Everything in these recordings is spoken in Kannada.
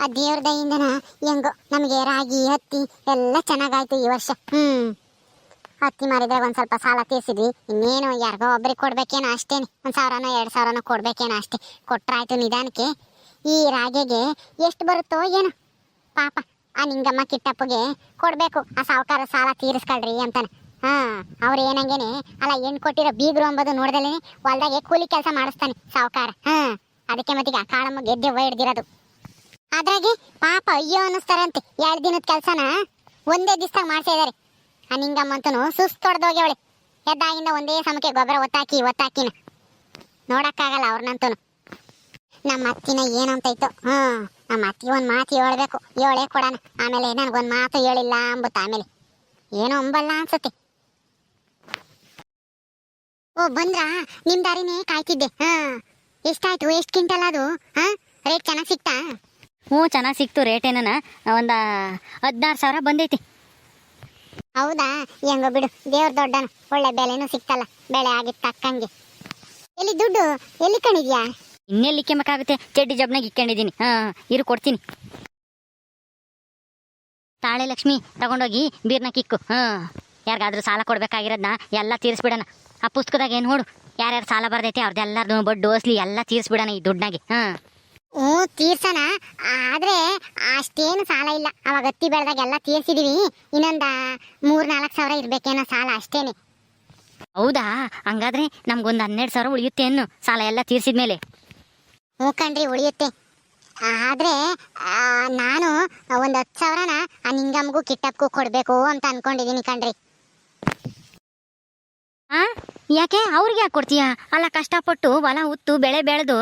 ಆ ದೇವ್ರ ದಯಿಂದ ಹೆಂಗೋ ನಮಗೆ ರಾಗಿ, ಹತ್ತಿ ಎಲ್ಲ ಚೆನ್ನಾಗಾಯ್ತು ಈ ವರ್ಷ. ಹ್ಮ್. ಹತ್ತಿ ಮಾರಿದ್ರೆ ಒಂದು ಸ್ವಲ್ಪ ಸಾಲ ತೀರ್ಸಿದ್ವಿ. ಇನ್ನೇನು ಯಾರಿಗೋ ಒಬ್ರಿಗೆ ಕೊಡ್ಬೇಕೇನೋ ಅಷ್ಟೇನೆ ಒಂದ್ ಸಾವಿರನೋ, ಎರಡ್ ಸಾವಿರನೋ ಕೊಡ್ಬೇಕೇನೋ ಅಷ್ಟೇ. ಕೊಟ್ರಾಯ್ತು ನಿಧಾನಕ್ಕೆ. ಈ ರಾಗಿಗೆ ಎಷ್ಟು ಬರುತ್ತೋ ಏನೋ. ಪಾಪ, ಆ ನಿಂಗಮ್ಮ, ಕಿಟ್ಟಪ್ಪಗೆ ಕೊಡಬೇಕು. ಆ ಸಾವುಕಾರ ಸಾಲ ತೀರಿಸ್ಕೊಳ್ರಿ ಅಂತಾನೆ. ಹಾ, ಅವ್ರು ಏನಂಗೇನೆ, ಅಲ್ಲ ಹೆಣ್ಣು ಕೊಟ್ಟಿರೋ ಬೀಗ್ರು ಅಂಬೋದು ನೋಡ್ದಲೇ ಹೊಲ್ದಾಗೆ ಕೂಲಿ ಕೆಲಸ ಮಾಡಿಸ್ತಾನೆ ಸಾವುಕಾರ. ಹಾ, ಅದಕ್ಕೆ ಮತ್ತೀಗ ಕಾಳಮ್ಮ ಗೆದ್ದೆ ಹಿಡ್ದಿರೋದು. ಅದ್ರಾಗೆ ಪಾಪ ಅಯ್ಯೋ ಅನ್ನಿಸ್ತಾರಂತೆ. ಎರಡು ದಿನದ ಕೆಲಸನ ಒಂದೇ ದಿವಸ ಮಾಡ್ತಾ ಇದಾರೆ. ಆ ನಿಂಗಮ್ಮಂತನು ಸುಸ್ತೊಡ್ದೋಗ್ಯವಳೆ ಎದ್ದಾಗಿಂದ ಒಂದೇ ಸಮಕ್ಕೆ ಗೊಬ್ಬರ ಒತ್ತಾಕಿ, ಒತ್ತಾಕಿನ. ನೋಡೋಕ್ಕಾಗಲ್ಲ ಅವ್ರನ್ನಂತೂ ನಮ್ಮ ಅತ್ತಿನ ಏನಂತ ಇತ್ತು. ಹ್ಮ್ ನಮ್ಮ ಅತ್ತಿ ಒಂದು ಮಾತು ಹೇಳ್ಬೇಕು. ಹೇಳೇ ಕೊಡೋಣ. ಆಮೇಲೆ ನನಗೊಂದು ಮಾತು ಹೇಳಿಲ್ಲ ಅಂಬುತ್ತ ಆಮೇಲೆ. ಏನೋ ಅಂಬಲ್ಲ ಅನ್ಸುತ್ತೆ. ಓ, ಬಂದ್ರಾ? ನಿಮ್ ದಾರಿನೇ ಕಾಯ್ತಿದ್ದೆ. ಹಾ ಎಷ್ಟಾಯ್ತು? ಎಷ್ಟು ಕ್ವಿಂಟಲ್ ಅದು? ಹಾ ರೇಟ್ ಚೆನ್ನಾಗಿ ಸಿಕ್ತಾ ಹ್ಞೂ ಚೆನ್ನಾಗಿ ಸಿಕ್ತು ರೇಟ್ ಏನನ. ಒಂದು ಹದಿನಾರು ಸಾವಿರ ಬಂದೈತಿ. ಹೌದಾ? ಹೆಂಗೋ ಬಿಡು ದೇವ್ರ ದೊಡ್ಡನು. ಒಳ್ಳೆ ಬೆಲೆನೂ ಸಿಕ್ತಲ್ಲ ಬೆಳೆ ಆಗಿತ್ತು ತಕ್ಕಂಗೆ. ಎಲ್ಲಿ ದುಡ್ಡು? ಎಲ್ಲಿ ಕಣಿದ್ಯಾ ಇನ್ನೆಲ್ಲಿ ಇಕ್ಕಬೇಕಾಗುತ್ತೆ? ಚಡ್ಡಿ ಜಬ್ನಾಗ ಇಕ್ಕೊಂಡಿದ್ದೀನಿ. ಹಾಂ ಇರು ಕೊಡ್ತೀನಿ. ತಾಳೆ ಲಕ್ಷ್ಮಿ ತಗೊಂಡೋಗಿ ಬೀರ್ನ ಕಿಕ್ಕು. ಹಾಂ ಯಾರಿಗಾದ್ರೂ ಸಾಲ ಕೊಡ್ಬೇಕಾಗಿರೋದನ್ನ ಎಲ್ಲ ತೀರಿಸ್ಬಿಡೋಣ. ಆ ಪುಸ್ತಕದಾಗ ಏನು ನೋಡು ಯಾರ್ಯಾರು ಸಾಲ ಬರ್ದೈತೆ ಅವ್ರದ್ದೆಲ್ಲರದು ಬಡ್ಡು ಓಸ್ಲಿ ಎಲ್ಲ ತೀರಿಸ್ಬಿಡೋಣ ಈ ದುಡ್ಡಾಗಿ ಹಾಂ. ಹ್ಞೂ ತೀರ್ಸೋಣ. ಆದ್ರೆ ಅಷ್ಟೇನು ಸಾಲ ಇಲ್ಲ. ಅವಾಗ ಹತ್ತಿ ಬೆಳೆದಾಗ ಎಲ್ಲ ತೀರ್ಸಿದೀವಿ. ಇನ್ನೊಂದು ಮೂರ್ ನಾಲ್ಕು ಸಾವಿರ ಇರಬೇಕೇನೋ ಸಾಲ ಅಷ್ಟೇನೆ. ಹೌದಾ? ಹಂಗಾದ್ರೆ ನಮ್ಗೊಂದು ಹನ್ನೆರಡು ಸಾವಿರ ಉಳಿಯುತ್ತೆ ಅನ್ನು. ಸಾಲ ಎಲ್ಲ ತೀರ್ಸಿದ ಮೇಲೆ ಹ್ಞೂ ಕಣ್ರಿ ಉಳಿಯುತ್ತೆ. ಆದ್ರೆ ನಾನು ಒಂದು ಹತ್ತು ಸಾವಿರನ ಆ ನಿಂಗಮ್ಗೂ ಕಿಟ್ಟಕ್ಕೂ ಕೊಡಬೇಕು ಅಂತ ಅನ್ಕೊಂಡಿದ್ದೀನಿ ಕಣ್ರಿ. ಹಾಂ ಯಾಕೆ? ಅವ್ರಿಗೆ ಯಾಕೆ ಕೊಡ್ತೀಯಾ? ಅಲ್ಲ ಕಷ್ಟಪಟ್ಟು ಹೊಲ ಉತ್ತು ಬೆಳೆ ಬೆಳೆದು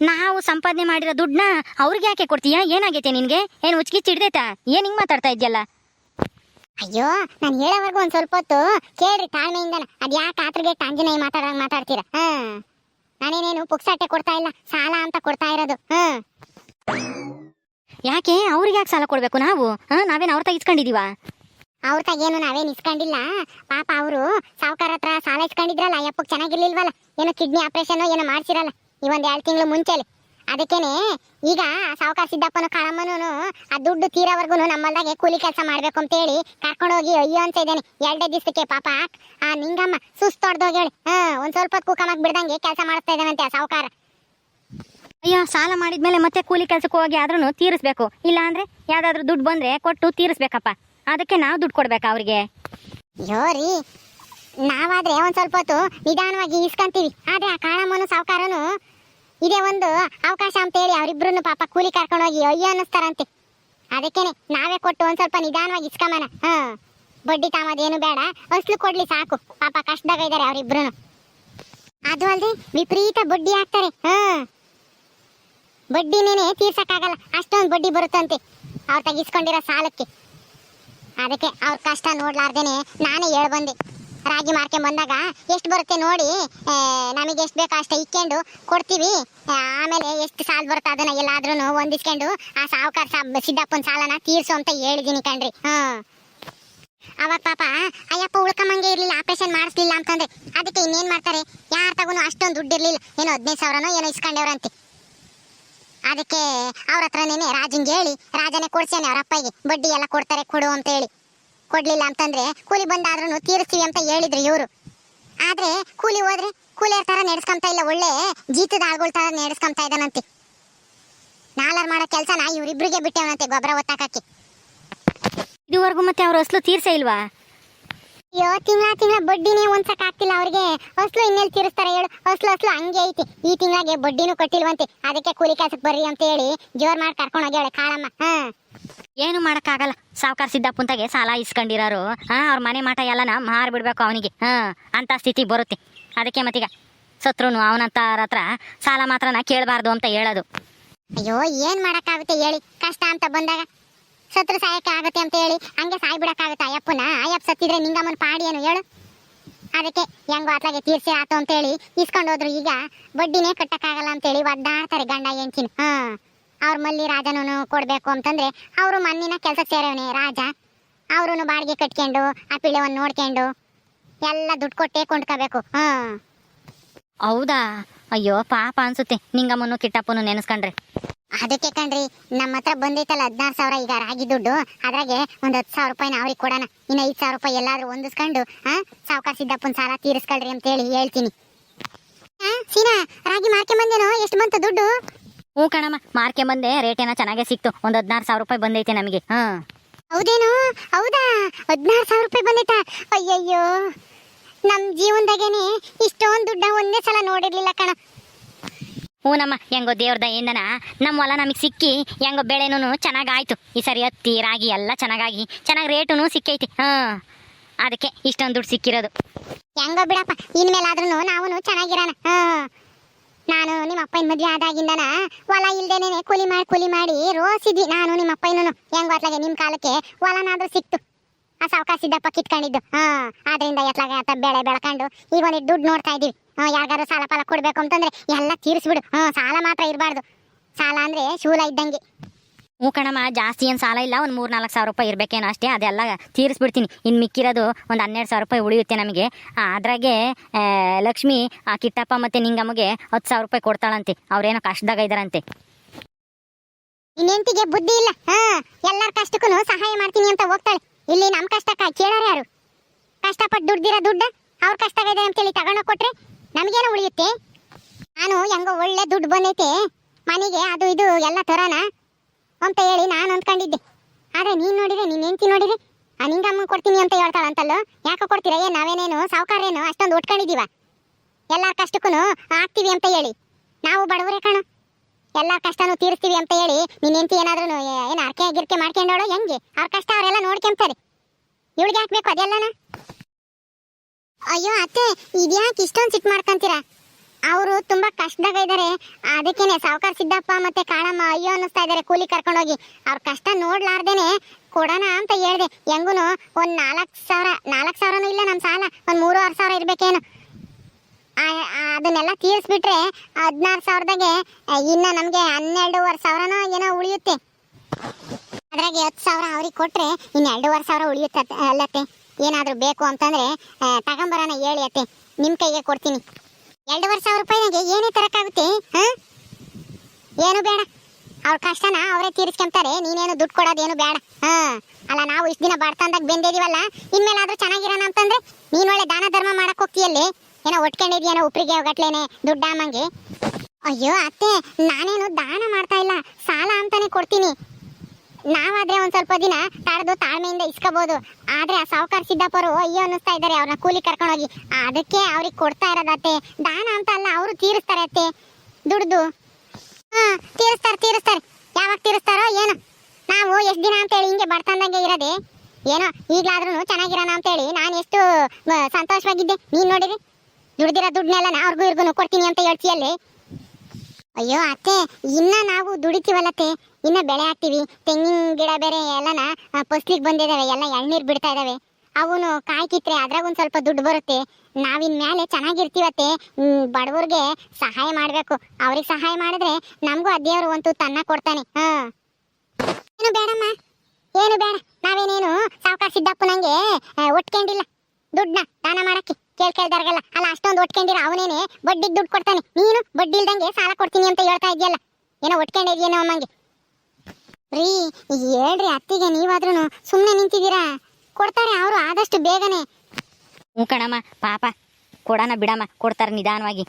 ನಾವು ಸಂಪಾದನೆ ಮಾಡಿರೋ ದುಡ್ಡನ್ನ ಅವ್ರಿಗೆ ಯಾಕೆ ಕೊಡ್ತೀಯಾ? ಏನಾಗೈತೆ ನಿನ್ಗೆ? ಏನು ಉಚ್ಕಿ ಚಿಡ್ದೈತಾ ಏನ್ ಹಿಂಗ್ ಮಾತಾಡ್ತಾ ಇದ್ಯಲ್ಲ? ಅಯ್ಯೋ ನಾನು ಹೇಳೋವರೆಗೂ ಒಂದು ಸ್ವಲ್ಪ ಹೊತ್ತು ಕೇಳ್ರಿ ತಾಳ್ಮೆಯಿಂದ ಅದು ಯಾಕೆ ಆತ್ರಗೆ ಆಂಜನೇಯ ಮಾತಾಡ ಮಾತಾಡ್ತೀರಾ? ಹಾ. ನಾನೇನೇನು ಪುಕ್ಸಾಟೆ ಕೊಡ್ತಾ ಇಲ್ಲ? ಸಾಲ ಅಂತ ಕೊಡ್ತಾ ಇರೋದು. ಹಾ. ಯಾಕೆ? ಅವ್ರಿಗೆ ಯಾಕೆ ಸಾಲ ಕೊಡ್ಬೇಕು ನಾವು? ಹಾ ನಾವೇನು ಅವ್ರ ತೆಗಿಸ್ಕೊಂಡಿದೀವ ಅವ್ರ ತಗೇನು ನಾವೇನ್ ಇಸ್ಕೊಂಡಿಲ್ಲ. ಪಾಪ ಅವರು ಸಾವುಕಾರ ಹತ್ರ ಸಾಲ ಇಸ್ಕೊಂಡಿದ್ರಲ್ಲ ಅಯ್ಯಪ್ಪಕ್ ಚೆನ್ನಾಗಿರ್ಲಿಲ್ವಲ್ಲ? ಏನೋ ಕಿಡ್ನಿ ಆಪರೇಷನ್ ಏನೋ ಮಾಡ್ಸಿರಲ್ಲ. ಈ ಒಂದು ಎರಡು ತಿಂಗಳು ಮುಂಚೆಲಿ. ಅದಕ್ಕೇನೆ ಈಗ ಸಾವುಕಾರ ಸಿದ್ದಪ್ಪನ ಕಾಳಮ್ಮನೂ ಆ ದುಡ್ಡು ತೀರೋವರೆಗೂ ನಮ್ಮಲ್ದಾಗೆ ಕೂಲಿ ಕೆಲಸ ಮಾಡ್ಬೇಕು ಅಂತ ಹೇಳಿ ಕರ್ಕೊಂಡು ಹೋಗಿ ಅಯ್ಯೋ ಅಂತ ಇದ್ದೇನೆ. ಎರಡೇ ದಿವಸಕ್ಕೆ ಪಾಪ ಆ ನಿಂಗಮ್ಮ ಸುಸ್ತೊಡ್ದೋಗಿ ಹೇಳಿ. ಹಾ ಒಂದು ಸ್ವಲ್ಪ ಹೊತ್ತು ಕೂಕಮಕ್ಕೆ ಬಿಡ್ದಂಗೆ ಕೆಲಸ ಮಾಡ್ತಾ ಇದ್ದಾನಂತೆ ಆ ಸಾವುಕಾರ. ಅಯ್ಯೋ ಸಾಲ ಮಾಡಿದ್ಮೇಲೆ ಮತ್ತೆ ಕೂಲಿ ಕೆಲಸಕ್ಕೆ ಹೋಗಿ ಆದ್ರೂ ತೀರಿಸ್ಬೇಕು. ಇಲ್ಲ ಅಂದ್ರೆ ಯಾವ್ದಾದ್ರು ದುಡ್ಡು ಬಂದ್ರೆ ಕೊಟ್ಟು ತೀರಿಸ್ಬೇಕಪ್ಪ. ಅದಕ್ಕೆ ನಾವು ದುಡ್ಡು ಕೊಡ್ಬೇಕಾ ಅವ್ರಿಗೆ? ಅಯ್ಯೋ ರೀ ನಾವಾದ್ರೆ ಒಂದ್ ಸ್ವಲ್ಪ ಹೊತ್ತು ನಿಧಾನವಾಗಿ ಇಸ್ಕೊಂತೀವಿ. ಆದ್ರೆ ಆ ಕಾಳಮ್ಮನು ಸಾವುಕಾರನು ಇದೇ ಒಂದು ಅವಕಾಶ ಅಂತ ಹೇಳಿ ಅವರಿಬ್ರು ಪಾಪ ಕೂಲಿ ಕರ್ಕೊಂಡು ಹೋಗಿ ಅಯ್ಯೋ ಅನ್ನಿಸ್ತಾರಂತೆ. ಅದಕ್ಕೇನೆ ನಾವೇ ಕೊಟ್ಟು ಒಂದ್ ಸ್ವಲ್ಪ ನಿಧಾನವಾಗಿ ಇಸ್ಕೊಂಬನ ಹ, ಬಡ್ಡಿ ತಾಮದೇನು ಬೇಡ. ಅಸ್ಲು ಕೊಡ್ಲಿ ಸಾಕು. ಪಾಪ ಕಷ್ಟದಾಗ ಇದಾರೆ ಅವರಿಬ್ರು ಅದು ಅಲ್ಲದೆ ವಿಪರೀತ ಬಡ್ಡಿ ಹಾಕ್ತಾರೆ. ಹಾ, ಬಡ್ಡಿನೇನೆ ತೀರ್ಸಕ್ಕಾಗಲ್ಲ. ಅಷ್ಟೊಂದು ಬಡ್ಡಿ ಬರುತ್ತಂತೆ ಅವ್ರು ತೆಗಿಸ್ಕೊಂಡಿರೋ ಸಾಲಕ್ಕೆ. ಅದಕ್ಕೆ ಅವ್ರ ಕಷ್ಟ ನೋಡ್ಲಾರ್ದೇನೆ ನಾನೇ ಹೇಳ್ ಬಂದೆ ರಾಗಿ ಮಾರ್ಕೊಂಡ್ ಬಂದಾಗ ಎಷ್ಟು ಬರುತ್ತೆ ನೋಡಿ ನಮಗೆ ಎಷ್ಟು ಬೇಕೋ ಅಷ್ಟು ಇಕ್ಕೊಂಡು ಕೊಡ್ತೀವಿ. ಆಮೇಲೆ ಎಷ್ಟು ಸಾಲ ಬರುತ್ತೆ ಅದನ್ನ ಎಲ್ಲಾದ್ರೂ ಹೊಂದಿಸ್ಕೊಂಡು ಆ ಸಾವುಕಾರ ಸಿದ್ದಪ್ಪನ ಸಾಲನ ತೀರ್ಸು ಅಂತ ಹೇಳಿದೀನಿ ಕಣ್ರಿ. ಹಾ ಅವಾಗ ಪಾಪ, ಅಯ್ಯಪ್ಪ ಉಳ್ಕೊಂಬಂಗೆ ಇರ್ಲಿಲ್ಲ ಆಪರೇಷನ್ ಮಾಡಿಸ್ಲಿಲ್ಲ ಅಂತಂದ್ರೆ ಅದಕ್ಕೆ ಇನ್ನೇನ್ ಮಾಡ್ತಾರೆ? ಯಾರ ತಗೋನು ಅಷ್ಟೊಂದು ದುಡ್ಡು ಇರಲಿಲ್ಲ. ಏನೋ ಹದಿನೈದು ಸಾವಿರನೋ ಏನೋ ಇಸ್ಕೊಂಡವ್ರಂತೆ. ಅದಕ್ಕೆ ಅವ್ರ ಹತ್ರನೇನೆ ರಾಜನ್ಗೆ ಹೇಳಿ, ರಾಜನೇ ಕೊಡ್ಸೇನೆ ಅವ್ರ ಅಪ್ಪಗೆ, ಬಡ್ಡಿ ಎಲ್ಲ ಕೊಡ್ತಾರೆ, ಕೊಡು ಅಂತ ಹೇಳಿ. ಕೊಡ್ಲಿಲ್ಲ ಅಂತಂದ್ರೆ ಕೂಲಿ ಬಂದಾದ್ರೂ ತೀರಿಸ್ತೀವಿ ಅಂತ ಹೇಳಿದ್ರು ಇವರು. ಆದ್ರೆ ಕೂಲಿ ಹೋದ್ರೆ ಕೂಲಿಯರ್ ತರ ನಡೆಸ್ಕೊಂತ ಇಲ್ಲ ಒಳ್ಳೆ ಜೀತದ ಆಳ್ಗಳ ತರ ನಡೆಸ್ಕೊಂತ ಇದ್ದಾನಂತೆ ನಾಲರ್ ಮಾಡೋ ಕೆಲ್ಸನ ಇವ್ರಿಬ್ರಿಗೆ ಬಿಟ್ಟವನಂತೆ ಗೊಬ್ಬರ ಒತ್ತಾಕಿ ಇದುವರೆಗೂ ಮತ್ತೆ ಅವ್ರ ಅಸಲು ತೀರ್ಸೇ ಇಲ್ವಾ? ಅಯ್ಯೋ ತಿಂಗಳ ತಿಂಗಳ ಬಡ್ಡಿನೇ ಒಂದ್ಸಕ್ ಆಗ್ತಿಲ್ಲ ಅವ್ರಿಗೆ. ಅಸ್ಲು ಇನ್ನೆಲ್ಲಿ ತೀರಿಸ್ತಾರೆ ಹೇಳು. ಅಸ್ಲು ಅಸ್ಲು ಹಂಗೆ ಐತಿ. ಈ ತಿಂಗಳಿಗೆ ಬಡ್ಡಿನೂ ಕೊಟ್ಟಿಲ್ವಂತೆ. ಅದಕ್ಕೆ ಕೂಲಿ ಕೆಲಸಕ್ಕೆ ಬರ್ರಿ ಅಂತ ಹೇಳಿ ಜೋರ್ ಮಾಡಿ ಕರ್ಕೊಂಡು ಹೋಗ್ಯಾಳೆ ಕಾಳಮ್ಮ. ಹಾ. ಏನು ಮಾಡಕ್ಕಾಗಲ್ಲ. ಸಾವುಕಾರ ಸಿದ್ದಪ್ಪಂತಾಗೆ ಸಾಲ ಇಸ್ಕೊಂಡಿರೋರು. ಹಾ, ಅವ್ರ ಮನೆ ಮಾಟ ಎಲ್ಲನ ಮಾರ್ಬಿಡ್ಬೇಕು ಅವನಿಗೆ. ಹ, ಅಂತ ಸ್ಥಿತಿ ಬರುತ್ತೆ. ಅದಕ್ಕೆ ಮತ್ತೀಗ ಸತ್ರುನು ಅವನಂತ ಹತ್ರ ಸಾಲ ಮಾತ್ರನ ಕೇಳಬಾರ್ದು ಅಂತ ಹೇಳೋದು. ಅಯ್ಯೋ, ಏನ್ ಮಾಡಕ್ಕಾಗುತ್ತೆ ಹೇಳಿ. ಕಷ್ಟ ಅಂತ ಬಂದಾಗ ಸತ್ರು ಆಗುತ್ತೆ ಅಂತ ಹೇಳಿ. ಹಂಗೆ ಸಾಯ್ ಬಿಡಕ್ಕಾಗುತ್ತೆ ಅಯ್ಯಪ್ಪನ? ಅಯ್ಯಪ್ಪ ಸತ್ತಿದ್ರೆ ನಿಂಗಮ್ಮನ ಪಾಡಿ ಏನು ಹೇಳು. ಅದಕ್ಕೆ ಹೆಂಗೋ ಅತ್ಲಾಗೆ ತೀರ್ಸಿ ಆತು ಅಂತ ಹೇಳಿ ಇಸ್ಕೊಂಡು ಹೋದ್ರು ಈಗ. ಬಡ್ಡಿನೇ ಕಟ್ಟಕ್ಕಾಗಲ್ಲ ಅಂತ ಹೇಳಿ ಒದ್ದಾಡ್ತಾರೆ ಗಂಡ ಹೆಂಚಿನ ಹಾ. ಅವ್ರ ಮಲ್ಲಿ ರಾಜನೂ ಕೊಡ್ಬೇಕು ಅಂತಂದ್ರೆ ಅವರು ಮಣ್ಣಿನ ಕೆಲಸ ಸೇರವನೇ ರಾಜ. ಅವರು ಬಾಡಿಗೆ ಕಟ್ಕೊಂಡು ಆ ಪಿಳೆವನ್ನು ನೋಡ್ಕೊಂಡು ಎಲ್ಲ ದುಡ್ಡು ಕೊಟ್ಟೇ ಕೊಂಡ್ಕೋಬೇಕು. ಹಾ. ಹೌದಾ? ಅಯ್ಯೋ ಪಾಪ ಅನ್ಸುತ್ತೆ. ನಿಂಗಮ್ಮನು ಕಿಟ್ಟಪ್ಪನು ನೆನೆಸ್ಕೊಂಡ್ರೆ. ಅದಕ್ಕೆ ಕಣ್ರಿ ನಮ್ಮ ಹತ್ರ ಬಂದೈತಲ್ಲ ಹದಿನಾರು ಸಾವಿರ ಈಗ ರಾಗಿ ದುಡ್ಡು ಅದ್ರಾಗೆ ಒಂದ್ ಹತ್ತು ಸಾವಿರ ರೂಪಾಯಿನ ಅವ್ರಿಗೆ ಕೊಡೋಣ. ಇನ್ನ ಐದು ಸಾವಿರ ರೂಪಾಯಿ ಎಲ್ಲಾದ್ರೂ ಹೊಂದಿಸ್ಕೊಂಡು ಹಾಂ ಸಾವುಕಾರ ಸಿದ್ದಪ್ಪನ ಸಾಲ ತೀರಿಸ್ಕೊಳ್ರಿ ಅಂತ ಹೇಳಿ ಹೇಳ್ತೀನಿ ಸೀನಾ ರಾಗಿ ಮಾರ್ಕೆ ಬಂದೇನೋ? ಎಷ್ಟು ಬಂತು ದುಡ್ಡು? ಹ್ಞೂ ಕಣಮ್ಮ ಮಾರ್ಕೆ ಬಂದೆ ರೇಟ್ ಏನೋ ಚೆನ್ನಾಗೇ ಸಿಕ್ತು. ಒಂದು ಹದಿನಾರು ಸಾವಿರ ರೂಪಾಯಿ ಬಂದೈತೆ ನಮಗೆ. ಹಾಂ. ಹೌದೇನು? ಹೌದಾ? ಹದಿನಾರು ಸಾವಿರ ರೂಪಾಯಿ ಬಂದೈತಾ? ಅಯ್ಯಯ್ಯೋ. ನಮ್ಮ ಜೀವನದಾಗೇನೆ ಇಷ್ಟೊಂದು ದುಡ್ಡ ಒಂದೇ ಸಲ ನೋಡಿರ್ಲಿಲ್ಲ ಕಣ. ಹ್ಞೂನಮ್ಮ ಹೆಂಗೋ ದೇವ್ರ ದಯಿಂದ ನಮ್ಮ ಹೊಲ ನಮಗೆ ಸಿಕ್ಕಿ ಹೆಂಗೋ ಬೆಳೆನೂ ಚೆನ್ನಾಗಾಯ್ತು. ಈ ಸರಿ ಹತ್ತಿ ರಾಗಿ ಎಲ್ಲ ಚೆನ್ನಾಗಾಗಿ ಚೆನ್ನಾಗಿ ರೇಟೂ ಸಿಕ್ಕೈತಿ. ಹಾಂ. ಅದಕ್ಕೆ ಇಷ್ಟೊಂದು ದುಡ್ಡು ಸಿಕ್ಕಿರೋದು. ಹೆಂಗೋ ಬಿಡಪ್ಪ ಇನ್ಮೇಲಾದ್ರೂ ನಾವು ಚೆನ್ನಾಗಿರೋಣ. ಹಾ. ನಾನು ನಿಮ್ಮ ಅಪ್ಪನ ಮದ್ವೆ ಆದಾಗಿಂದನ ಹೊಲ ಇಲ್ದೇನೆ ಕೂಲಿ ಮಾಡಿ ಕೂಲಿ ಮಾಡಿ ರೋಸಿದ್ವಿ. ನಾನು ನಿಮ್ಮ ಅಪ್ಪನೂ ಹೆಂಗ್ ಅತ್ಲಾಗೆ ನಿಮ್ ಕಾಲಕ್ಕೆ ಹೊಲನಾದ್ರೂ ಸಿಕ್ತು. ಆ ಸಾವಕಾಶ ಇದ್ದಪ್ಪ ಕಿತ್ಕೊಂಡಿದ್ದು. ಹಾ, ಆದ್ರಿಂದ ಎತ್ಲಾಗೆ ಆತ ಬೆಳೆ ಬೆಳ್ಕೊಂಡು ಈಗ ಒಂದಿಟ್ಟು ದುಡ್ಡು ನೋಡ್ತಾ ಇದೀವಿ ಹಾ ಯಾರಿಗಾರು ಸಾಲ ಪಾಲ ಕೊಡ್ಬೇಕು ಅಂತಂದ್ರೆ ಎಲ್ಲ ತೀರಿಸ್ಬಿಡು. ಹಾ, ಸಾಲ ಮಾತ್ರ ಇರಬಾರ್ದು. ಸಾಲ ಅಂದ್ರೆ ಶೂಲ ಇದ್ದಂಗೆ. ಹ್ಞೂ ಕಣಮ್ಮ, ಜಾಸ್ತಿ ಏನು ಸಾಲ ಇಲ್ಲ, ಒಂದು ಮೂರು ನಾಲ್ಕು ಸಾವಿರ ರೂಪಾಯಿ ಇರಬೇಕೇನೋ ಅಷ್ಟೇ, ಅದೆಲ್ಲ ತೀರಿಸ್ಬಿಡ್ತೀನಿ. ಇನ್ನು ಮಿಕ್ಕಿರೋದು ಒಂದು ಹನ್ನೆರಡು ಸಾವಿರ ರೂಪಾಯಿ ಉಳಿಯುತ್ತೆ ನಮಗೆ. ಅದ್ರಾಗೆ ಲಕ್ಷ್ಮಿ, ಆ ಕಿಟ್ಟಪ್ಪ ಮತ್ತು ನಿಂಗಮ್ಮಗೆ ಹತ್ತು ಸಾವಿರ ರೂಪಾಯಿ ಕೊಡ್ತಾಳಂತೆ. ಅವ್ರೇನೋ ಕಷ್ಟದಾಗ ಇದ್ದಾರಂತೆ ಇನ್ನೆಂತಿಗೆ ಬುದ್ಧಿ ಇಲ್ಲ? ಹಾ, ಎಲ್ಲರ ಕಷ್ಟಕ್ಕೂ ಸಹಾಯ ಮಾಡ್ತೀನಿ ಅಂತ ಹೋಗ್ತಾಳೆ. ಇಲ್ಲಿ ನಮ್ಮ ಕಷ್ಟಕ್ಕ ಕೇಳೋರು ಯಾರು? ಕಷ್ಟಪಟ್ಟು ದುಡ್ದಿರೋ ದುಡ್ಡ ಅವ್ರ ಕಷ್ಟ ಇದೆ ಅಂತೇಳಿ ತಗೊಂಡೋಗಿ ಕೊಟ್ರೆ ನಮಗೇನು ಉಳಿಯುತ್ತೆ? ನಾನು ಹೆಂಗೋ ಒಳ್ಳೆ ದುಡ್ಡು ಬಂದೈತೆ. ಮನೆಗೆ ಅದು ಇದು ಎಲ್ಲ ತರೋಣ ಅಂತ ಹೇಳಿ ನಾನು ಅಂದ್ಕೊಂಡಿದ್ದೆ. ಆದ್ರೆ ನೀನ್ ನೋಡಿದ್ರೆ, ನೀನು ಹೆಂಡತಿ ನೋಡಿದ್ರೆ, ಆ ನಿಂಗಮ್ಮ ಕೊಡ್ತೀನಿ ಅಂತ ಹೇಳ್ತಾಳಂತಲ್ಲೋ? ಯಾಕೆ ಕೊಡ್ತೀರ? ಏನ್ ನಾವೇನೇನು? ಸಾವುಕಾರೇನು? ಅಷ್ಟೊಂದು ಉಟ್ಕೊಂಡಿದ್ದೀವ? ಎಲ್ಲ ಕಷ್ಟಕ್ಕೂ ಆಗ್ತೀವಿ ಅಂತ ಹೇಳಿ. ನಾವು ಬಡವರೇ ಕಣ. ಎಲ್ಲ ಕಷ್ಟನೂ ತೀರಿಸ್ತೀವಿ ಅಂತ ಹೇಳಿ ನಿನ್ ಹೆಂಡತಿ ಏನಾದ್ರೂ ಏನ್ ಅರ್ಕೆ ಗಿರ್ಕೆ ಮಾಡ್ಕೊಂಡೋಳು ಹೆಂಗೆ? ಅವ್ರ ಕಷ್ಟ ಅವರೆಲ್ಲ ನೋಡ್ಕೊಂತಾರೆ. ಇವಳಿಗೆ ಹಾಕ್ಬೇಕು ಅದೆಲ್ಲನ? ಅಯ್ಯೋ ಅತ್ತೆ, ಇದ್ಯಾಕೆ ಇಷ್ಟೊಂದು ಸಿಟ್ಟು ಮಾಡ್ಕೊಂತೀರಾ? ಅವರು ತುಂಬಾ ಕಷ್ಟದಾಗ ಇದ್ದಾರೆ ಅದಕ್ಕೇನೆ ಸಾವುಕಾರ ಸಿದ್ದಪ್ಪ ಮತ್ತೆ ಕಾಳಮ್ಮ ಅಯ್ಯೋ ಅನ್ನಿಸ್ತಾ ಇದ್ದಾರೆ ಕೂಲಿ ಕರ್ಕೊಂಡೋಗಿ. ಅವ್ರ ಕಷ್ಟ ನೋಡ್ಲಾರ್ದೇನೆ ಕೊಡೋಣ ಅಂತ ಹೇಳಿದೆ. ಹೆಂಗುನು ಒಂದ್ ನಾಲ್ಕು ಸಾವಿರ, ನಾಲ್ಕು ಸಾವಿರನೂ ಇಲ್ಲ ನಮ್ಮ ಸಾಲ, ಒಂದ್ ಮೂರು ಆರು ಸಾವಿರ ಇರ್ಬೇಕೇನು? ಅದನ್ನೆಲ್ಲ ತೀರಿಸ್ಬಿಟ್ರೆ ಹದಿನಾರು ಸಾವಿರದಾಗೆ ಇನ್ನ ನಮ್ಗೆ ಹನ್ನೆರಡೂವರೆ ಸಾವಿರನೋ ಏನೋ ಉಳಿಯುತ್ತೆ. ಅದ್ರಾಗೆ ಹತ್ತು ಸಾವಿರ ಅವ್ರಿಗೆ ಕೊಟ್ರೆ ಇನ್ನು ಎರಡೂವರೆ ಸಾವಿರ ಉಳಿಯುತ್ತೆ ಅಲ್ಲತ್ತೆ. ಏನಾದರೂ ಬೇಕು ಅಂತಂದ್ರೆ ತಗೊಂಬರೋಣ ಹೇಳಿ ಅತ್ತೆ. ನಿಮ್ ಕೈಗೆ ಕೊಡ್ತೀನಿ. ಎರಡೂವರೆ ಸಾವಿರ ರೂಪಾಯಿನಾಗೆ ಏನೇ ತರಕಾಗುತ್ತೆ ಹಾ? ಏನು ಬೇಡ. ಅವ್ರ ಕಷ್ಟನ ಅವರೇ ತೀರಿಸ್ಕೊಂತಾರೆ, ನೀನೇನು ದುಡ್ಡು ಕೊಡೋದೇನು ಬೇಡ, ಹಾ? ಅಲ್ಲ, ನಾವು ಇಷ್ಟು ದಿನ ಬಡ್ತಂದಾಗ ಬೆಂದಿದೀವಲ್ಲ, ಇನ್ಮೇಲಾದ್ರೂ ಚೆನ್ನಾಗಿರೋಣ ಅಂತಂದ್ರೆ ನೀನು ಒಳ್ಳೆ ದಾನ ಧರ್ಮ ಮಾಡಕ್ ಹೋಗ್ತೀಯಲ್ಲಿ? ಏನೋ ಒಟ್ಕೊಂಡಿದ್ಯೇನೋ ಉಪ್ರಿಗೆ ಗಟ್ಲೆನೆ ದುಡ್ಡಾಮಂಗೆ ಅಯ್ಯೋ, ಅತ್ತೆ, ನಾನೇನು ದಾನ ಮಾಡ್ತಾ ಇಲ್ಲ, ಸಾಲ ಅಂತಾನೆ ಕೊಡ್ತೀನಿ. ನಾವಾದ್ರೆ ಒಂದ್ ಸ್ವಲ್ಪ ದಿನ ತಡೆದು ತಾಳ್ಮೆಯಿಂದ ಇಸ್ಕೋಬಹುದು ಆದ್ರೆ ಆ ಸಾವುಕಾರ ಸಿದ್ದಪ್ಪರು ಅಯ್ಯೋ ಅನ್ನಿಸ್ತಾ ಇದ್ದಾರೆ ಅವ್ರನ್ನ ಕೂಲಿ ಕರ್ಕೊಂಡೋಗಿ ಅದಕ್ಕೆ ಅವ್ರಿಗೆ ಕೊಡ್ತಾ ಇರೋದತ್ತೆ ದಾನ ಅಂತ ಅಲ್ಲ, ಅವರು ತೀರಿಸ್ತಾರೆ ಅತ್ತೆ. ದುಡ್ದು. ಹಾ, ತೀರಿಸ್ತಾರೆ ತೀರಿಸ್ತಾರೆ. ಯಾವಾಗ ತೀರಿಸ್ತಾರೋ ಏನು. ನಾವು ಎಷ್ಟು ದಿನ ಅಂತೇಳಿ ಹಿಂಗೆ ಬರ್ತಂದಂಗೆ ಇರೋದೆ? ಏನೋ ಈಗಲಾದ್ರೂ ಚೆನ್ನಾಗಿರೋಣ ಅಂತೇಳಿ ನಾನು ಎಷ್ಟು ಸಂತೋಷವಾಗಿದ್ದೆ. ನೀನ್ ನೋಡಿರಿ. ದುಡ್ದಿರೋ ದುಡ್ಡನ್ನೆಲ್ಲ ಅವ್ರಿಗೂ ಇವ್ರಿಗೂ ಕೊಡ್ತೀನಿ ಅಂತ ಹೇಳ್ತೀಯಲ್ಲಿ? ಅಯ್ಯೋ, ಅತ್ತೆ, ಇನ್ನ ನಾವು ದುಡಿತೀವಲ್ಲತ್ತೆ. ಇನ್ನ ಬೆಳೆ ಹಾಕ್ತಿವಿ. ತೆಂಗಿನ ಗಿಡ ಬೇರೆ ಎಲ್ಲನ ಫಸ್ಲಿಗೆ ಬಂದಿದಾವೆ. ಎಲ್ಲ ಎಳ್ನೀರ್ ಬಿಡ್ತಾ ಇದಾವೆ. ಅವನು ಕಾಯಿ ಕಿತ್ರೆ ಅದ್ರಾಗ ಒಂದ್ ಸ್ವಲ್ಪ ದುಡ್ಡು ಬರುತ್ತೆ. ನಾವಿನ್ ಮೇಲೆ ಚೆನ್ನಾಗಿರ್ತೀವತ್ತೆ. ಬಡವ್ರಿಗೆ ಸಹಾಯ ಮಾಡ್ಬೇಕು. ಅವ್ರಿಗೆ ಸಹಾಯ ಮಾಡಿದ್ರೆ ನಮಗೂ ಅದೇವ್ರು ದೇವ್ರು ಒಂದು ತನ್ನ ಕೊಡ್ತಾನೆ. ಹಾ. ಏನು ಬೇಡಮ್ಮ? ಏನು ಬೇಡ. ನಾವೇನೇನು ಸಾವುಕಾರ ಸಿದ್ದಪ್ಪನಂಗೆ ನಂಗೆ ಒಟ್ಕೊಂಡಿಲ್ಲ. ದುಡ್ಡನ್ನ, ದಾನ ಮಾಡಕ್ಕೆ. ಕೇಳ್ ಕೇಳ್ದಾರ್ಗಲ್ಲ ಅಲ್ಲ ಅಷ್ಟೊಂದು ಒಟ್ಕೊಂಡಿರ ಅವನೇನೆ ಬಡ್ಡಿಗೆ ದುಡ್ಡು ಕೊಡ್ತಾನೆ. ನೀನು ಬಡ್ಡಿ ಇಲ್ದಂಗೆ ಸಾಲ ಕೊಡ್ತೀನಿ ಅಂತ ಹೇಳ್ತಾ ಇದೆಯಲ್ಲ. ಏನೋ ಒಟ್ಕೊಂಡಿದ್ಯೇನೋ ಅಮ್ಮಂಗೆ. ರೀ ಹೇಳ್ರಿ ಅತ್ತಿಗೆ ನೀವಾದ್ರೂ ಸುಮ್ಮನೆ ನಿಂತಿದ್ದೀರಾ? ಕೊಡ್ತಾರೆ ಅವರು ಆದಷ್ಟು ಬೇಗನೆ. ಹ್ಞೂ ಕಣಮ್ಮ ಪಾಪ. ಕೊಡೋಣ ಬಿಡಮ್ಮ ಕೊಡ್ತಾರೆ ನಿಧಾನವಾಗಿ.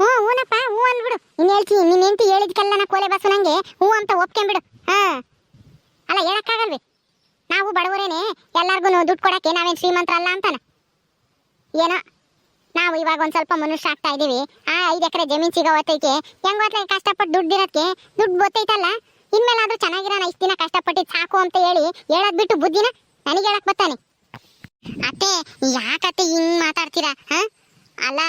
ಹ್ಞೂ ಹೂನಪ್ಪ ಹೂ ಅಂದ್ಬಿಡು. ಇನ್ನು ಹೇಳ್ತೀನಿ ನಿನ್ನ ಹೆಂಡತಿ ಹೇಳಿದ್ಕಲ್ಲ ನಾ ಕೋಲೆ ಬಸ್ಸು ನಂಗೆ ಹೂ ಅಂತ ಒಪ್ಕೊಂಬಿಡು ಹಾಂ. ಅಲ್ಲ ಹೇಳಕ್ಕಾಗಲ್ವಿ? ನಾವು ಬಡವರೇನೆ ಎಲ್ಲರಿಗೂ ದುಡ್ಡು ಕೊಡಕ್ಕೆ ನಾವೇನು ಶ್ರೀಮಂತರಲ್ಲ ಅಂತಾನ? ಏನೋ? ನಾವು ಇವಾಗ ಒಂದ್ ಸ್ವಲ್ಪ ಮನುಷ್ಯ ಆಗ್ತಾ ಇದೀವಿ. ಆ ಐದು ಎಕರೆ ಜಮೀನ್ ಸಿಗೋ ಹೊತ್ತೈತೆ. ಹೆಂಗ್ ಹೊತ್ತೈ ಕಷ್ಟಪಟ್ಟು ದುಡ್ಡಿರೋದಕ್ಕೆ ದುಡ್ಡು ಗೊತ್ತೈತಲ್ಲ? ಇನ್ಮೇಲಾದ್ರೂ ಚೆನ್ನಾಗಿರೋಣ, ಇಷ್ಟು ದಿನ ಕಷ್ಟಪಟ್ಟಿದ್ ಸಾಕು ಅಂತ ಹೇಳಿ ಹೇಳದ್ ಬಿಟ್ಟು ಬುದ್ಧಿನ ನನಗೆ ಹೇಳಕ್ ಬರ್ತಾನೆ. ಅತ್ತೆ ಯಾಕತ್ತೆ ಹಿಂಗ್ ಮಾತಾಡ್ತೀರಾ, ಹಾ? ಅಲ್ಲ,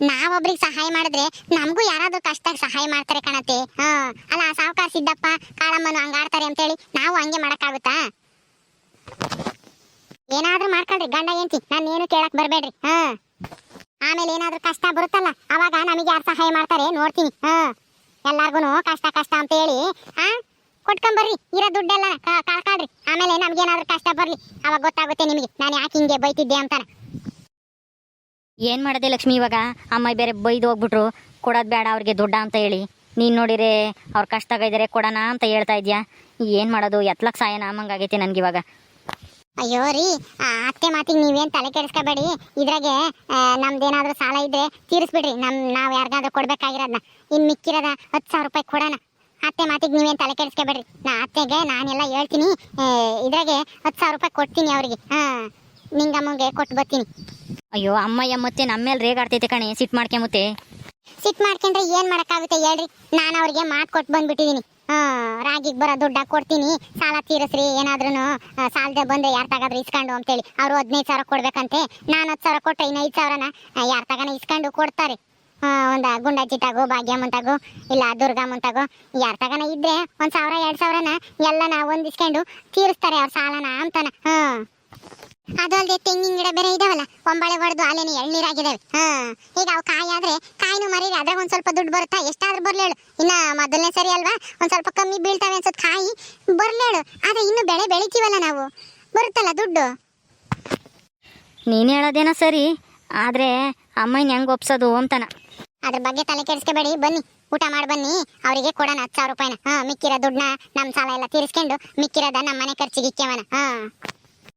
ನಾವೊಬ್ರಿಗೆ ಸಹಾಯ ಮಾಡಿದ್ರೆ ನಮಗೂ ಯಾರಾದ್ರೂ ಕಷ್ಟಕ್ಕೆ ಸಹಾಯ ಮಾಡ್ತಾರೆ ಕಣತ್ತೆ. ಹಾ, ಅಲ್ಲ ಸಾವುಕಾರ ಸಿದ್ದಪ್ಪ, ಕಾಳಮ್ಮನು ಹಂಗಾಡ್ತಾರೆ ಅಂತೇಳಿ ನಾವು ಹಂಗೆ ಮಾಡಕ್ಕಾಗುತ್ತಾ? ಏನಾದ್ರೂ ಮಾಡ್ಕೊಳ್ರಿ, ಗಂಡ, ಹೆಂಡತಿ. ನಾನು ಏನು ಕೇಳಕ್ ಬರ್ಬೇಡ್ರಿ. ಹಾ. ಆಮೇಲೆ ಏನಾದ್ರೂ ಕಷ್ಟ ಬರುತ್ತಲ್ಲ, ಅವಾಗ ನಮಗೆ ಯಾರು ಸಹಾಯ ಮಾಡ್ತಾರೆ ನೋಡ್ತೀನಿ. ಹಾ. ಎಲ್ಲಾರ್ಗು ಕಷ್ಟ ಕಷ್ಟ ಅಂತ ಹೇಳಿ, ಹಾ. ಕೊಟ್ಕೊಂಬರ್ರಿ, ಇರೋ ದುಡ್ಡೆಲ್ಲ ಕಳ್ಕೊಳ್ರಿ. ಆಮೇಲೆ ನಮ್ಗೇನಾದ್ರೂ ಕಷ್ಟ ಬರ್ಲಿ, ಅವಾಗ ಗೊತ್ತಾಗುತ್ತೆ ನಿಮಗೆ. ನಾನು ಯಾಕೆ ಹಿಂಗೆ ಬೈತಿದ್ದೆ ಅಂತಾನೆ. ಏನು ಮಾಡೋದೆ ಲಕ್ಷ್ಮಿ ಇವಾಗ? ಅಮ್ಮ ಬೇರೆ ಬೈದು ಹೋಗ್ಬಿಟ್ರು. ಕೊಡೋದು ಬೇಡ ಅವ್ರಿಗೆ ದುಡ್ಡ ಅಂತ ಹೇಳಿ. ನೀನು ನೋಡಿರೆ ಅವ್ರ ಕಷ್ಟ ಇದ್ದಾರೆ ಕೊಡೋಣ ಅಂತ ಹೇಳ್ತಾ ಇದೆಯಾ? ಏನು ಮಾಡೋದು? ಎತ್ಲಕ್ ಸಾಯನ? ಅಮ್ಮಂಗಾಗೈತೆ ನನಗಿವಾಗ. ಅಯ್ಯೋ ರೀ ಆ ಅತ್ತೆ ಮಾತಿಗೆ ನೀವೇನು ತಲೆ ಕೆಡಿಸ್ಕೋಬೇಡಿ. ಇದ್ರಾಗೆ ನಮ್ದೇನಾದ್ರೂ ಸಾಲ ಇದ್ರೆ ತೀರಿಸ್ಬಿಡ್ರಿ. ನಮ್ ನಾವ್ ಯಾರಿಗಾದ್ರೂ ಕೊಡಬೇಕಾಗಿರೋದ್ನ. ಇನ್ ಮಿಕ್ಕಿರೋದ ಹತ್ತು ಸಾವಿರ ರೂಪಾಯಿ ಕೊಡೋಣ. ಅತ್ತೆ ಮಾತಿಗೆ ನೀವೇನು ತಲೆ ಕೆಡಿಸ್ಕೋಬೇಡ್ರಿ. ನಾ ಅತ್ತೆಗೆ ನಾನೆಲ್ಲ ಹೇಳ್ತೀನಿ. ಇದ್ರಾಗೆ ಹತ್ತು ಸಾವಿರ ರೂಪಾಯಿ ಕೊಡ್ತೀನಿ ಅವ್ರಿಗೆ. ಹಾ ನಿಂಗಮ್ಮಂಗೆ ಕೊಟ್ಟು ಬರ್ತೀನಿ. ಅಯ್ಯೋ ಅಮ್ಮಯ್ಯ ಮತ್ತೆ ನಮ್ಮ ಮೇಲೆ ರೇಗಾಡ್ತೈತೆ ಕಣೆ. ಸಿಟ್ಟು ಮಾಡ್ಕೊಂಬತ್ತೆ ಸಿಟ್ಟು ಮಾಡ್ಕೊಂಡ್ರೆ ಏನು ಮಾಡೋಕ್ಕಾಗುತ್ತೆ ಹೇಳ್ರಿ. ನಾನು ಅವ್ರಿಗೆ ಮಾತು ಕೊಟ್ಟು ಬಂದ್ಬಿಟ್ಟಿದೀನಿ. ಹಾ ರಾಗಿಗೆ ಬರೋ ದುಡ್ಡ ಕೊಡ್ತೀನಿ. ಸಾಲ ತೀರಿಸ್ರಿ ಏನಾದ್ರೂ ಸಾಲದೆ ಬಂದು ಯಾರ್ ತಗಾದ್ರೂ ಇಸ್ಕೊಂಡು ಅಂತೇಳಿ ಅವರು ಹದಿನೈದು ಸಾವಿರ ಕೊಡ್ಬೇಕಂತೆ. ನಾನು ಹತ್ತು ಸಾವಿರ ಕೊಟ್ಟರೆ ಇನ್ನು ಸಾವಿರನ ಯಾರ್ ತಗನ ಇಸ್ಕೊಂಡು ಕೊಡ್ತಾರೆ. ಒಂದು ಗುಂಡಜ್ಜಿ ತಗೋ ಭಾಗ್ಯಮ್ಮನ್ ತಗೋ ಇಲ್ಲ ದುರ್ಗಾ ತಗೋ ಯಾರ್ ತಗನ ಇದ್ರೆ ಒಂದು ಸಾವಿರ, ಎರಡು ಸಾವಿರನ ಎಲ್ಲನ ಹೊಂದಿಸ್ಕೊಂಡು ತೀರಿಸ್ತಾರೆ ಅವ್ರ ಸಾಲನ ಅಂತಾನ. ಹಾ ಅದು ಅಲ್ಲದೆ ತೆಂಗಿನ ಗಿಡ ಬೇರೆ ಇದಾವಲ್ಲ ಒಂಬಳೆ ಹೊಡೆದು ಅಲ್ಲೇನೆ ಎಳ್ನೀರಾಗಿದ್ದಾವೆ ಹಾ ಈಗ ಅವು ಕಾಯಿ ಆದ್ರೆ ಕಾಯಿನೂ ಮರೀರಿ ಅದ್ರಾಗ ಒಂದ್ ಸ್ವಲ್ಪ ದುಡ್ಡು ಬರುತ್ತಾ? ಎಷ್ಟಾದ್ರೂ ಬರ್ಲೇಳು ಇನ್ನ ಮೊದಲನೇ ಸರಿ ಅಲ್ವಾ? ಒಂದ್ ಸ್ವಲ್ಪ ಕಮ್ಮಿ ಬೀಳ್ತಾವೆ ಅನ್ಸತ್ ಕಾಯಿ ಬರ್ಲಿ ಹೇಳು. ಆದ್ರೆ ಇನ್ನು ಬೆಳೆ ಬೆಳಿತೀವಲ್ಲ ನಾವು. ಬರುತ್ತಲ್ಲ ದುಡ್ಡು? ನೀನು ಹೇಳೋದೇನೋ ಸರಿ ಆದರೆ ಅಮ್ಮನ ಹೆಂಗೆ ಒಪ್ಸೋದು ಅಂತಾನ. ಅದ್ರ ಬಗ್ಗೆ ತಲೆ ಕೆಡಿಸ್ಕೋಬೇಡಿ ಬನ್ನಿ. ಊಟ ಮಾಡಿ ಬನ್ನಿ. ಅವರಿಗೆ ಕೊಡೋಣ ಹತ್ತು ಸಾವಿರ ರೂಪಾಯಿನ. ಹಾ ಮಿಕ್ಕಿರೋ ದುಡ್ಡನ್ನ ನಮ್ಮ ಸಾಲ ಎಲ್ಲ ತೀರಿಸ್ಕೊಂಡು ಮಿಕ್ಕಿರೋದ ನಮ್ಮ ಮನೆ ಖರ್ಚಿಗೆ ಇಕ್ಕೇವನ. ಹಾ.